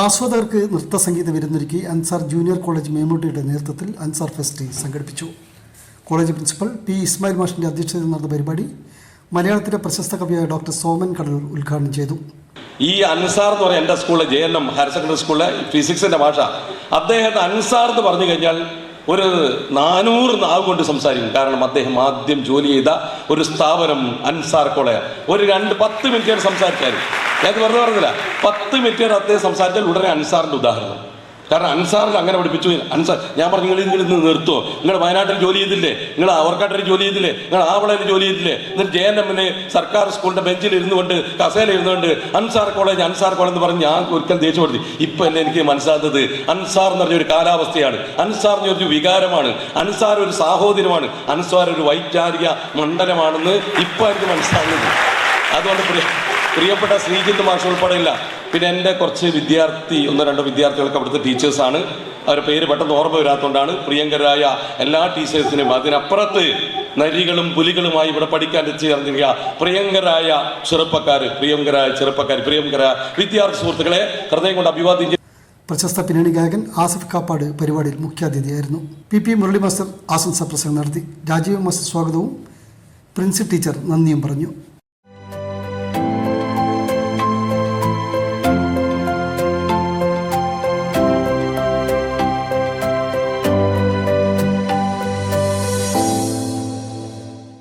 ആസ്വാദകർക്ക് നൃത്ത സംഗീതം വിരുന്നൊരുക്കി അൻസാർ ജൂനിയർ കോളേജ് മേമൂട്ടിയുടെ നേതൃത്വത്തിൽ അൻസാർ ഫെസ്റ്റ് സംഘടിപ്പിച്ചു. കോളേജ് പ്രിൻസിപ്പൽ പി ഇസ്മായിൽ മാഷിന്റെ അധ്യക്ഷതയിൽ നടന്ന പരിപാടി മലയാളത്തിലെ പ്രശസ്ത കവിയായ ഡോക്ടർ സോമൻ കടൽ ഉദ്ഘാടനം ചെയ്തു. ഈ അൻസാർ എന്ന് പറഞ്ഞ എന്റെ സ്കൂളിലെ J N M higher secondary സ്കൂളിലെ ഫിസിക്സിന്റെ ഭാഷ. അദ്ദേഹത്തെ അൻസാർ എന്ന് പറഞ്ഞു കഴിഞ്ഞാൽ ഒരു നാനൂറ് നാവ് കൊണ്ട് സംസാരിക്കും. കാരണം അദ്ദേഹം ആദ്യം ജോലി ചെയ്ത ഒരു സ്ഥാപനം അൻസാർ കോളേജ്. ഒരു രണ്ട് പത്ത് മിനിറ്റ് സംസാരിച്ചാൽ ഞാൻ വെറുതെ പറഞ്ഞില്ല. പത്ത് മിനിറ്റ് വരെ അദ്ദേഹം സംസാരിച്ചാൽ ഉടനെ അൻസാറിന്റെ ഉദാഹരണം. കാരണം അൻസാറിൽ അങ്ങനെ പഠിപ്പിച്ചു. അൻസാർ ഞാൻ പറഞ്ഞു നിങ്ങൾ നിങ്ങൾ ഇന്ന് നിർത്തുമോ നിങ്ങൾ വയനാട്ടിൽ ജോലി ചെയ്തില്ലേ? നിങ്ങൾ അവർക്കാട്ടിൽ ജോലി ചെയ്തില്ലേ? നിങ്ങൾ ആവളയിൽ ജോലി ചെയ്തില്ലേ? എന്നിട്ട് ജെ എൻ എമ്മിനെ സർക്കാർ സ്കൂളിന്റെ ബെഞ്ചിൽ ഇരുന്നുകൊണ്ട് കസേല ഇരുന്നുകൊണ്ട് അൻസാർ കോളേജ് അൻസാർ കോളേജ് എന്ന് പറഞ്ഞ് ഞാൻ ഒരിക്കൽ ദേഷ്യപ്പെടുത്തി. ഇപ്പൊ എന്നെ എനിക്ക് മനസ്സിലാകുന്നത്? അൻസാർ എന്ന് പറഞ്ഞൊരു കാലാവസ്ഥയാണ്. അൻസാർ എന്ന് പറഞ്ഞൊരു വികാരമാണ്. അൻസാർ ഒരു സാഹോദര്യമാണ്. അൻസാർ ഒരു വൈചാരിക മണ്ഡലമാണെന്ന് ഇപ്പൊ എനിക്ക് മനസ്സിലാകുന്നത്. അതുകൊണ്ട് പ്രിയ പ്രിയപ്പെട്ട ശ്രീജിത്ത് മാഷ് ഉൾപ്പെടെയില്ല പിന്നെ എന്റെ കുറച്ച് വിദ്യാർത്ഥി ഒന്നോ രണ്ടോ വിദ്യാർത്ഥികൾക്ക് അവിടുത്തെ ടീച്ചേഴ്സാണ്. അവരുടെ പേര് പെട്ടെന്ന് ഓർമ്മ വരാത്തതുകൊണ്ടാണ് പ്രിയങ്കരായ എല്ലാ ടീച്ചേഴ്സിനും അതിനപ്പുറത്ത് നരികളും പുലികളുമായി ഇവിടെ പഠിക്കാൻ ചേർന്നിരിക്കുക പ്രിയങ്കരായ ചെറുപ്പക്കാർ പ്രിയങ്കരായ ചെറുപ്പക്കാർ പ്രിയങ്കര വിദ്യാർത്ഥി സുഹൃത്തുക്കളെ ഹൃദയം കൊണ്ട് അഭിവാദ്യം. പ്രശസ്ത പിന്നണി ഗായകൻ ആസിഫ് കാപ്പാട് പരിപാടിയിൽ മുഖ്യാതിഥിയായിരുന്നു. പി പി മുരളി മാസ്റ്റർ ആശംസാ പ്രസംഗം നടത്തി. രാജീവ് മാസ്റ്റർ സ്വാഗതവും പ്രിൻസ് ടീച്ചർ നന്ദിയും പറഞ്ഞു.